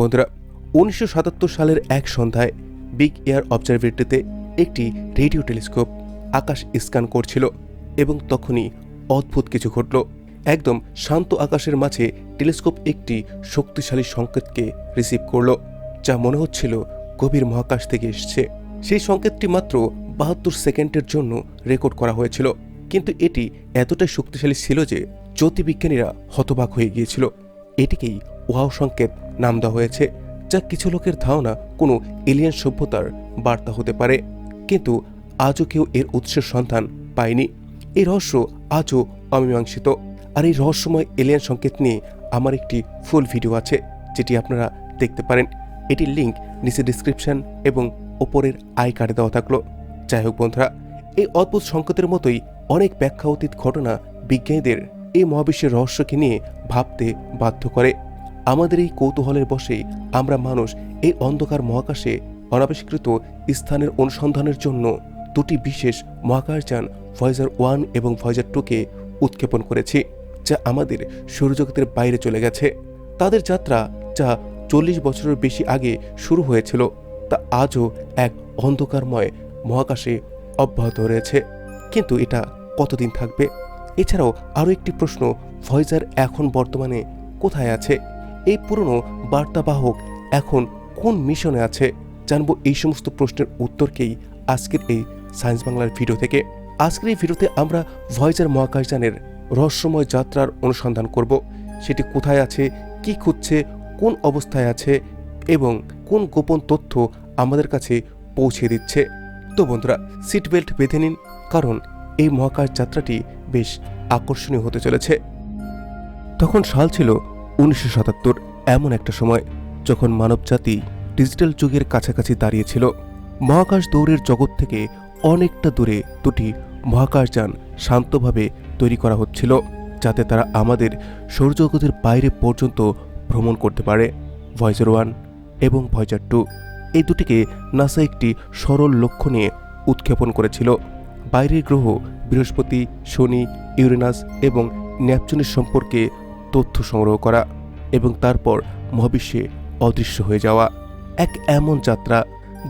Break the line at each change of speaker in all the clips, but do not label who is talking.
বন্ধুরা, উনিশশো সাতাত্তর সালের এক সন্ধ্যায় বিগ এয়ার অবজারভেটরিতে একটি রেডিও টেলিস্কোপ আকাশ স্ক্যান করছিল এবং তখনই অদ্ভুত কিছু ঘটল। একদম শান্ত আকাশের মাঝে টেলিস্কোপ একটি শক্তিশালী সংকেতকে রিসিভ করল, যা মনে হচ্ছিল গভীর মহাকাশ থেকে এসছে। সেই সংকেতটি মাত্র বাহাত্তর সেকেন্ডের জন্য রেকর্ড করা হয়েছিল, কিন্তু এটি এতটাই শক্তিশালী ছিল যে জ্যোতির্বিজ্ঞানীরা হতবাক হয়ে গিয়েছিল। এটিকেই ওয়াও সংকেত নাম দেওয়া হয়েছে, যা কিছু লোকের ধারণা কোনো এলিয়ান সভ্যতার বার্তা হতে পারে। কিন্তু আজও কেউ এর উৎসের সন্ধান পায়নি। এই রহস্য আজও অমীমাংসিত। আর এই রহস্যময় এলিয়ান সংকেত নিয়ে আমার একটি ফুল ভিডিও আছে, যেটি আপনারা দেখতে পারেন। এটির লিঙ্ক নিচে ডিসক্রিপশন এবং ওপরের আই কার্ডে দেওয়া থাকল। যাই হোক বন্ধুরা, এই অদ্ভুত সংকেতের মতোই অনেক ব্যাখ্যা অতীত ঘটনা বিজ্ঞানীদের এই মহাবিশ্বের রহস্যকে নিয়ে ভাবতে বাধ্য করে। আমাদের এই কৌতূহলের বসেই আমরা মানুষ এই অন্ধকার মহাকাশে অনাবিষ্কৃত স্থানের অনুসন্ধানের জন্য দুটি বিশেষ মহাকাশযান ভয়েজার ওয়ান এবং ভয়েজার টুকে উৎক্ষেপণ করেছি, যা আমাদের সৌরজগতের বাইরে চলে গেছে। তাদের যাত্রা যা চল্লিশ বছরের বেশি আগে শুরু হয়েছিল, তা আজও এক অন্ধকারময় মহাকাশে অব্যাহত রয়েছে। কিন্তু এটা কতদিন থাকবে? এছাড়াও আরও একটি প্রশ্ন, ভয়েজার এখন বর্তমানে কোথায় আছে? এই পুরনো বার্তাবাহক এখন কোন মিশনে আছে? জানব এই সমস্ত প্রশ্নের উত্তরকেই আজকের এই সায়েন্স বাংলার ভিডিও থেকে। আজকের এই ভিডিওতে আমরা ভয়েজার মহাকাশযানের রহস্যময় যাত্রার অনুসন্ধান করব। সেটি কোথায় আছে? কি খুঁজছে কোন অবস্থায় আছে? এবং কোন গোপন তথ্য আমাদের কাছে পৌঁছে দিচ্ছে? তো বন্ধুরা সিট বেল্ট বেঁধে নিন, কারণ এই মহাকাশ যাত্রাটি বেশ আকর্ষণীয় হতে চলেছে। তখন সাল ছিল উনিশশো সাতাত্তর এমন একটা সময় যখন মানবজাতি ডিজিটাল যুগের কাছাকাছি দাঁড়িয়েছিল, মহাকাশ দৌড়ের জগৎ থেকে অনেকটা দূরে দুটি মহাকাশযান শান্তভাবে তৈরি করা হচ্ছিল, যাতে তারা আমাদের সৌরজগতের বাইরে পর্যন্ত ভ্রমণ করতে পারে। ভয়েজার ওয়ান এবং ভয়েজার টু এই দুটিকে নাসা একটি সরল লক্ষ্য নিয়ে উৎক্ষেপণ করেছিল। বাইরের গ্রহ বৃহস্পতি, শনি, ইউরেনাস এবং ন্যাপচুনের সম্পর্কে তথ্য সংগ্রহ করা এবং তারপর মহাবিশ্বে অদৃশ্য হয়ে যাওয়া এক এমন যাত্রা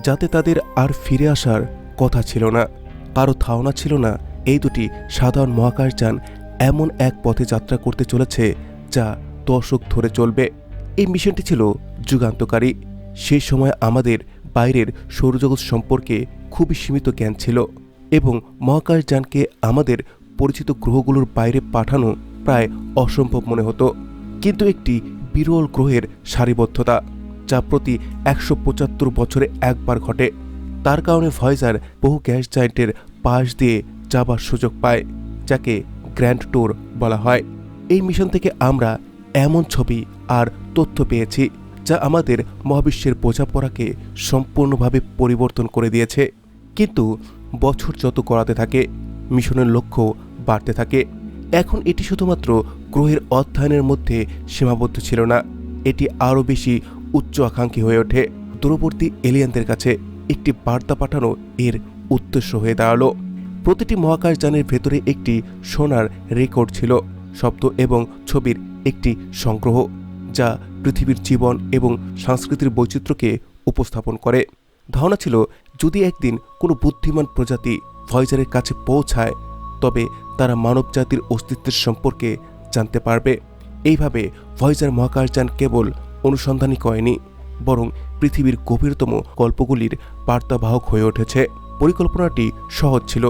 যাতে তাদের আর ফিরে আসার কথা ছিল না, কারও ধারণা ছিল না এই দুটি সাধারণ মহাকাশযান এমন এক পথে যাত্রা করতে চলেছে যা দশক ধরে চলবে। এই মিশনটি ছিল যুগান্তকারী। সেই সময় আমাদের বাইরের সৌরজগৎ সম্পর্কে খুবই সীমিত জ্ঞান ছিল এবং মহাকাশযানকে আমাদের পরিচিত গ্রহগুলোর বাইরে পাঠানো প্রায় অসম্ভব মনে হতো, কিন্তু একটি বিরল গ্রহের সারিবদ্ধতা, যা প্রতি একশো পঁচাত্তর বছরে একবার ঘটে। তার কারণে ভয়েজার বহু গ্যাস জায়েন্টের পাশ দিয়ে যাবার সুযোগ পায়, যাকে গ্র্যান্ড ট্যুর বলা হয়। এই মিশন থেকে আমরা এমন ছবি আর তথ্য পেয়েছি, যা আমাদের মহাবিশ্বের বোঝাপড়াকে সম্পূর্ণভাবে পরিবর্তন করে দিয়েছে। কিন্তু বছর যত করাতে থাকে, মিশনের লক্ষ্য বাড়তে থাকে। এখন এটি শুধুমাত্র গ্রহের অধ্যয়নের মধ্যে সীমাবদ্ধ ছিল না, এটি আরও বেশি উচ্চ আকাঙ্ক্ষী হয়ে ওঠে। দূরবর্তী এলিয়ানদের কাছে একটি বার্তা পাঠানো এর উদ্দেশ্য হয়ে দাঁড়াল। প্রতিটি মহাকাশযানের ভেতরে একটি সোনার রেকর্ড ছিল, শব্দ এবং ছবির একটি সংগ্রহ, যা পৃথিবীর জীবন এবং সংস্কৃতির বৈচিত্র্যকে উপস্থাপন করে। ধারণা ছিল, যদি একদিন কোনো বুদ্ধিমান প্রজাতি ভয়েজারের কাছে পৌঁছায় তবে তারা মানবজাতির অস্তিত্বের সম্পর্কে জানতে পারবে। এইভাবে ভয়েজার মহাকাশযান কেবল অনুসন্ধানই করেনি, বরং পৃথিবীর গভীরতম গল্পগুলির বার্তাবাহক হয়ে উঠেছে। পরিকল্পনাটি সহজ ছিল।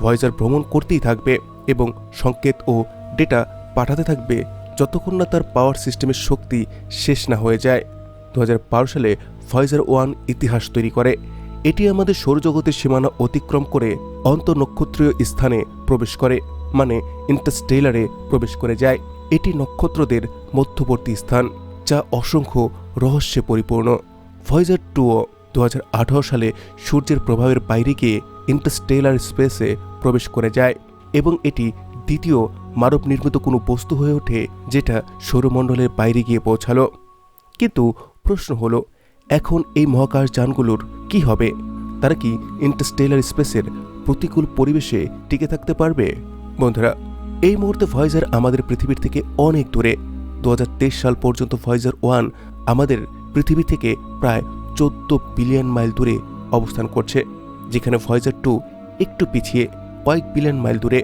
ভয়েজার ভ্রমণ করতেই থাকবে এবং সংকেত ও ডেটা পাঠাতে থাকবে যতক্ষণ না তার পাওয়ার সিস্টেমের শক্তি শেষ না হয়ে যায়। দু হাজার বারো সালে ভয়েজার ওয়ান ইতিহাস তৈরি করে। এটি আমাদের সৌরজগতের সীমানা অতিক্রম করে অন্তর্নক্ষত্রীয় স্থানে প্রবেশ করে মানে ইন্টারস্টেলারে প্রবেশ করে যায়। এটি নক্ষত্রদের মধ্যবর্তী স্থান, যা অসংখ্য রহস্যে পরিপূর্ণ। ভয়েজার টুও দু হাজার আঠারো সালে সূর্যের প্রভাবের বাইরে গিয়ে ইন্টারস্টেলার স্পেসে প্রবেশ করে যায় এবং এটি দ্বিতীয় মানব নির্মিত কোনো বস্তু হয়ে ওঠে, যেটা সৌরমণ্ডলের বাইরে গিয়ে পৌঁছালো। কিন্তু প্রশ্ন হলো এখন এই মহাকাশ যানগুলোর কি হবে? তারা কি ইন্টারস্টেলার স্পেসের প্রতিকূল পরিবেশে টিকে থাকতে পারবে? বন্ধুরা, এই মুহূর্তে ভয়েজার আমাদের পৃথিবীর থেকে অনেক দূরে। দুহাজার তেইশ সাল পর্যন্ত ভয়েজার ওয়ান আমাদের পৃথিবী থেকে প্রায় চোদ্দ বিলিয়ন মাইল দূরে অবস্থান করছে, যেখানে ভয়েজার টু একটু পিছিয়ে কয়েক বিলিয়ন মাইল দূরে।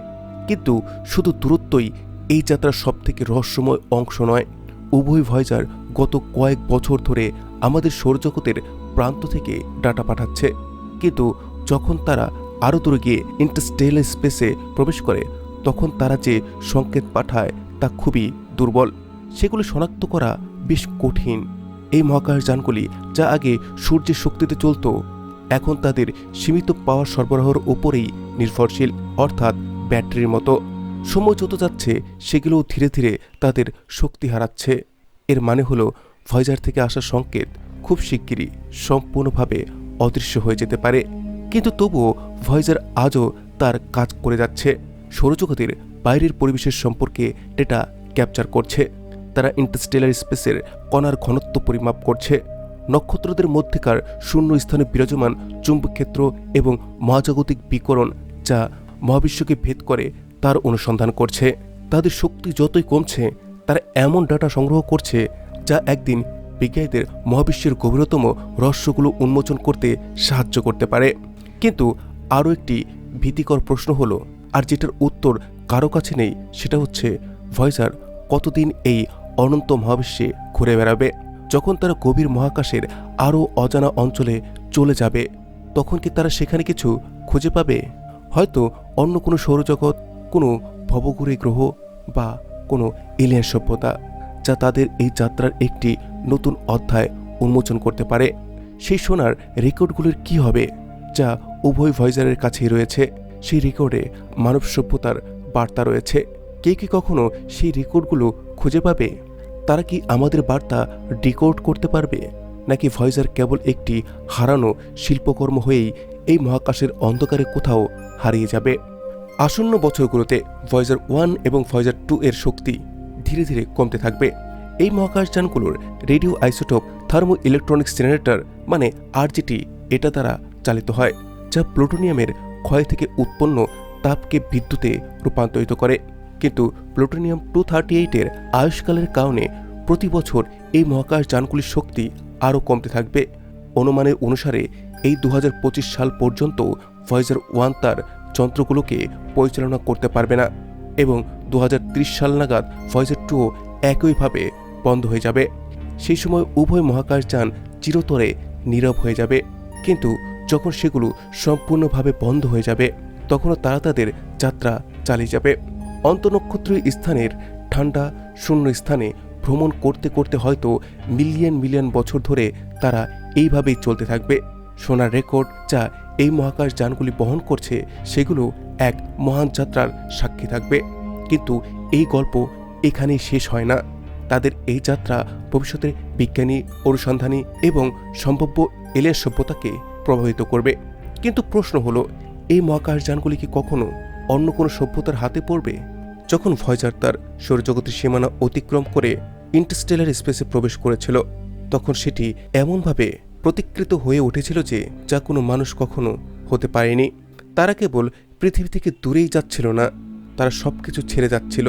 কিন্তু শুধু দূরত্বই এই যাত্রার সবথেকে রহস্যময় অংশ নয়, উভয় ভয়েজার গত কয়েক বছর ধরে আমাদের সৌরজগতের প্রান্ত থেকে ডাটা পাঠাচ্ছে। কিন্তু যখন তারা আরও দূরে গিয়ে ইন্টারস্টেল স্পেসে প্রবেশ করে, তখন তারা যে সংকেত পাঠায় তা খুবই দুর্বল। সেগুলি শনাক্ত করা বেশ কঠিন। এই মহাকাশযানগুলি যা আগে সূর্যের শক্তিতে চলত, এখন তাদের সীমিত পাওয়ার সরবরাহের উপরেই নির্ভরশীল, অর্থাৎ ব্যাটারির মতো। সময় যত যাচ্ছে সেগুলো ধীরে ধীরে তাদের শক্তি হারাচ্ছে। এর মানে হলো ভয়েজার থেকে আসা সংকেত খুব শিগগিরই সম্পূর্ণভাবে অদৃশ্য হয়ে যেতে পারে। কিন্তু তবুও ভয়েজার আজও তার কাজ করে যাচ্ছে। সৌরজগতের বাইরের পরিবেশের সম্পর্কে ডেটা ক্যাপচার করছে। তারা ইন্টারস্টেলার স্পেসের কণার ঘনত্ব পরিমাপ করছে। নক্ষত্রদের মধ্যেকার শূন্য স্থানে বিরাজমান চুম্বক ক্ষেত্র এবং মহাজাগতিক বিকরণ যা মহাবিশ্বকে ভেদ করে তার অনুসন্ধান করছে। তাদের শক্তি যতই কমছে, তারা এমন ডাটা সংগ্রহ করছে যা একদিন বিজ্ঞানীদের মহাবিশ্বের গভীরতম রহস্যগুলো উন্মোচন করতে সাহায্য করতে পারে। কিন্তু আরও একটি ভীতিকর প্রশ্ন হলো, আর যেটার উত্তর কারও কাছে নেই, সেটা হচ্ছে ভয়েজার কতদিন এই অনন্ত মহাবিশ্বে ঘুরে বেড়াবে? যখন তারা গভীর মহাকাশের আরও অজানা অঞ্চলে চলে যাবে, তখন কি তারা সেখানে কিছু খুঁজে পাবে? হয়তো অন্য কোনো সৌরজগৎ, কোনো ভবঘুরে গ্রহ বা কোনো এলিয়ান সভ্যতা। যা তাদের এই যাত্রার একটি নতুন অধ্যায় উন্মোচন করতে পারে। সেই সোনার রেকর্ডগুলির কি হবে, যা উভয় ভয়েজারের কাছেই রয়েছে? সেই রেকর্ডে মানব সভ্যতার বার্তা রয়েছে। কে কি কখনো সেই রেকর্ডগুলো খুঁজে পাবে? তারা কি আমাদের বার্তা ডিকোড করতে পারবে? নাকি ভয়েজার কেবল একটি হারানো শিল্পকর্ম হয়েই এই মহাকাশের অন্ধকারে কোথাও হারিয়ে যাবে? আসন্ন বছরগুলোতে ভয়েজার ওয়ান এবং ভয়েজার টু এর শক্তি ধীরে ধীরে কমতে থাকবে। এই মহাকাশযানগুলোর radio isotope thermo electronics generator মানে আরজিটি এটা দ্বারা চালিত হয়, যা প্লুটোনিয়ামের ক্ষয় থেকে উৎপন্ন তাপকে বিদ্যুতে রূপান্তরিত করে। কিন্তু প্লুটোনিয়াম টু থার্টি এইটের আয়ুষ্কালের কারণে প্রতি বছর এই মহাকাশযানগুলির শক্তি আরও কমতে থাকবে। অনুমানের অনুসারে এই দু হাজার পঁচিশ সাল পর্যন্ত ভয়েজার ওয়ান তার যন্ত্রগুলোকে পরিচালনা করতে পারবে না। এবং দু হাজার ত্রিশ সাল নাগাদ ভয়েজার টুও একইভাবে বন্ধ হয়ে যাবে। সেই সময় উভয় মহাকাশযান চিরতরে নীরব হয়ে যাবে। কিন্তু যখন সেগুলো সম্পূর্ণভাবে বন্ধ হয়ে যাবে, তখনও তারা তাদের যাত্রা চালিয়ে যাবে। অন্তনক্ষত্রীয় স্থানের ঠান্ডা শূন্য স্থানে ভ্রমণ করতে করতে হয়তো মিলিয়ন মিলিয়ন বছর ধরে তারা এইভাবেই চলতে থাকবে। সোনার রেকর্ড যা এই মহাকাশ যানগুলি বহন করছে, সেগুলো এক মহান যাত্রার সাক্ষী থাকবে। কিন্তু এই গল্প এখানেই শেষ হয় না। তাদের এই যাত্রা ভবিষ্যতে বিজ্ঞানী, অনুসন্ধানী এবং সম্ভাব্য এলিয়ান সভ্যতাকে প্রভাবিত করবে। কিন্তু প্রশ্ন হলো, এই মহাকাশযানগুলি কি কখনো অন্য কোনো সভ্যতার হাতে পড়বে? যখন ভয়জার তার সৌরজগতের সীমানা অতিক্রম করে ইন্টারস্টেলার স্পেসে প্রবেশ করেছিল, তখন সেটি এমনভাবে প্রতিকৃত হয়ে উঠেছিল যে, যা কোনো মানুষ কখনো হতে পারেনি। তারা কেবল পৃথিবী থেকে দূরেই যাচ্ছিল না, তারা সব কিছু ছেড়ে যাচ্ছিল,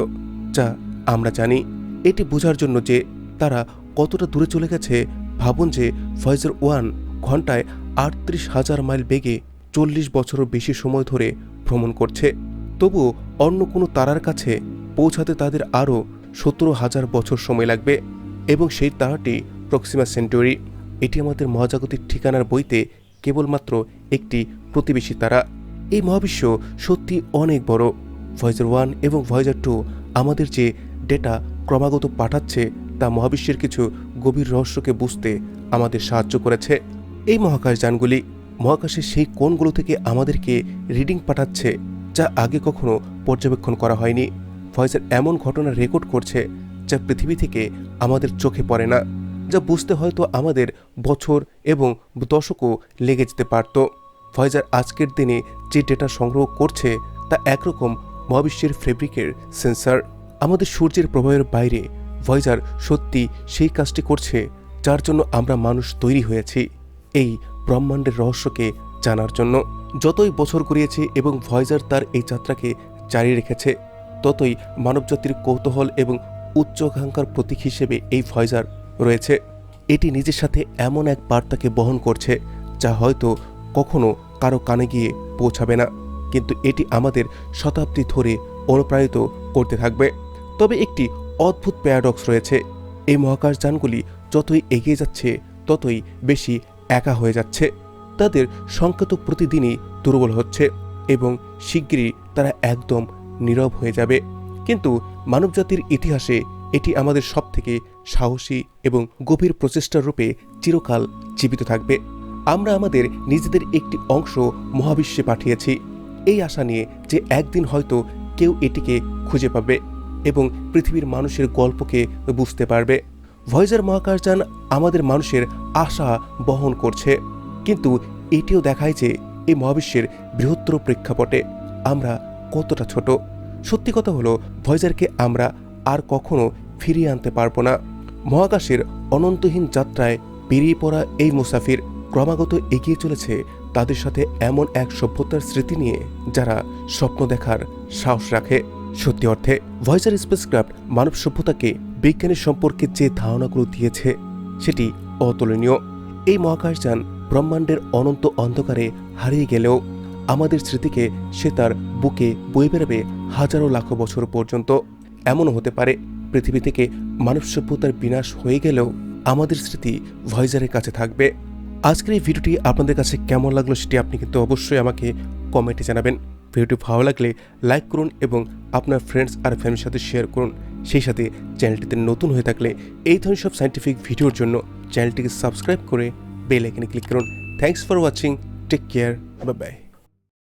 যা আমরা জানি। এটি বোঝার জন্য যে তারা কতটা দূরে চলে গেছে, ভাবুন যে ভয়েজার ওয়ান ঘন্টায় আটত্রিশ হাজার মাইল বেগে চল্লিশ বছরও বেশি সময় ধরে ভ্রমণ করছে। তবুও অন্য কোনো তারার কাছে পৌঁছাতে তাদের আরও সতেরো হাজার বছর সময় লাগবে, এবং সেই তারাটি প্রক্সিমা সেন্টুরি। এটি আমাদের মহাজাগতিক ঠিকানার বইতে কেবলমাত্র একটি প্রতিবেশী তারা। এই মহাবিশ্ব সত্যি অনেক বড়। ভয়েজার ওয়ান এবং ভয়েজার টু আমাদের যে ডেটা ক্রমাগত পাঠাচ্ছে, তা মহাবিশ্বের কিছু গভীর রহস্যকে বুঝতে আমাদের সাহায্য করেছে। এই মহাকাশযানগুলি মহাকাশের সেই কোণগুলো থেকে আমাদেরকে রিডিং পাঠাচ্ছে, যা আগে কখনো পর্যবেক্ষণ করা হয়নি। ভয়েসের এমন ঘটনা রেকর্ড করছে, যা পৃথিবী থেকে আমাদের চোখে পড়ে না, যা বুঝতে হয়তো আমাদের বছর এবং দশকও লেগে যেতে পারত। ভয়েজার আজকের দিনে যে ডেটা সংগ্রহ করছে তা একরকম মহাবিশ্বের ফেব্রিকের সেন্সার। আমাদের সূর্যের প্রভাবের বাইরে ভয়েজার সত্যি সেই কাজটি করছে, যার জন্য আমরা মানুষ তৈরি হয়েছি এই ব্রহ্মাণ্ডের রহস্যকে জানার জন্য। যতই বছর গড়িয়েছে এবং ভয়েজার তার এই যাত্রাকে জারি রেখেছে, ততই মানবজাতির কৌতূহল এবং উচ্চাকাঙ্ক্ষার প্রতীক হিসেবে এই ভয়েজার রয়েছে। এটি নিজের সাথে এমন এক বার্তাকে বহন করছে, যা হয়তো কখনো কারও কানে গিয়ে পৌঁছাবে না। কিন্তু এটি আমাদের শতাব্দী ধরে অনুপ্রাণিত করতে থাকবে। তবে একটি অদ্ভুত প্যারাডক্স রয়েছে। এই মহাকাশযানগুলি যতই এগিয়ে যাচ্ছে, ততই বেশি একা হয়ে যাচ্ছে। তাদের সংকেত প্রতিদিনই দুর্বল হচ্ছে এবং শিগগিরই তারা একদম নীরব হয়ে যাবে। কিন্তু মানবজাতির ইতিহাসে এটি আমাদের সবথেকে সাহসী এবং গভীর প্রচেষ্টার রূপে চিরকাল জীবিত থাকবে। আমরা আমাদের নিজেদের একটি অংশ মহাবিশ্বে পাঠিয়েছি। এই আশা নিয়ে যে একদিন হয়তো কেউ এটিকে খুঁজে পাবে এবং পৃথিবীর মানুষের গল্পকে বুঝতে পারবে। ভয়েজার মহাকাশযান আমাদের মানুষের আশা বহন করছে। কিন্তু এটিও দেখায় যে এই মহাবিশ্বের বৃহত্তর প্রেক্ষাপটে আমরা কতটা ছোট। সত্যি কথা হলো ভয়েজারকে আমরা আর কখনো ফিরিয়ে আনতে পারব না। মহাকাশের অনন্তহীন যাত্রায় বেরিয়ে পড়া এই মুসাফির ক্রমাগত এগিয়ে চলেছে তাদের সাথে এমন এক সভ্যতার স্মৃতি নিয়ে যারা স্বপ্ন দেখার সাহস রাখে। সত্যি অর্থে ভয়েজার স্পেসক্রাফট মানব সভ্যতাকে বিজ্ঞানের সম্পর্কে যে ধারণাগুলো দিয়েছে, সেটি অতুলনীয়। এই মহাকাশযান ব্রহ্মাণ্ডের অনন্ত অন্ধকারে হারিয়ে গেলেও আমাদের স্মৃতিকে সে তার বুকে বয়ে বেড়াবে হাজারো লাখো বছর পর্যন্ত। এমনও হতে পারে, পৃথিবী থেকে মানব সভ্যতার বিনাশ হয়ে গেলেও আমাদের স্মৃতি ভয়েজারের কাছে থাকবে। আজকের এই ভিডিওটি আপনাদের কাছে কেমন লাগল সেটি আপনি কিন্তু অবশ্যই আমাকে কমেন্টে জানাবেন। ভিডিওটি ভালো লাগলে লাইক করুন এবং আপনার ফ্রেন্ডস আর ফ্যামিলির সাথে শেয়ার করুন। সেই সাথে চ্যানেলটিতে নতুন হয়ে থাকলে এই ধরনের সব সাইন্টিফিক ভিডিওর জন্য চ্যানেলটিকে সাবস্ক্রাইব করে বেল আইকনে ক্লিক করুন। Thanks for watching take care bye bye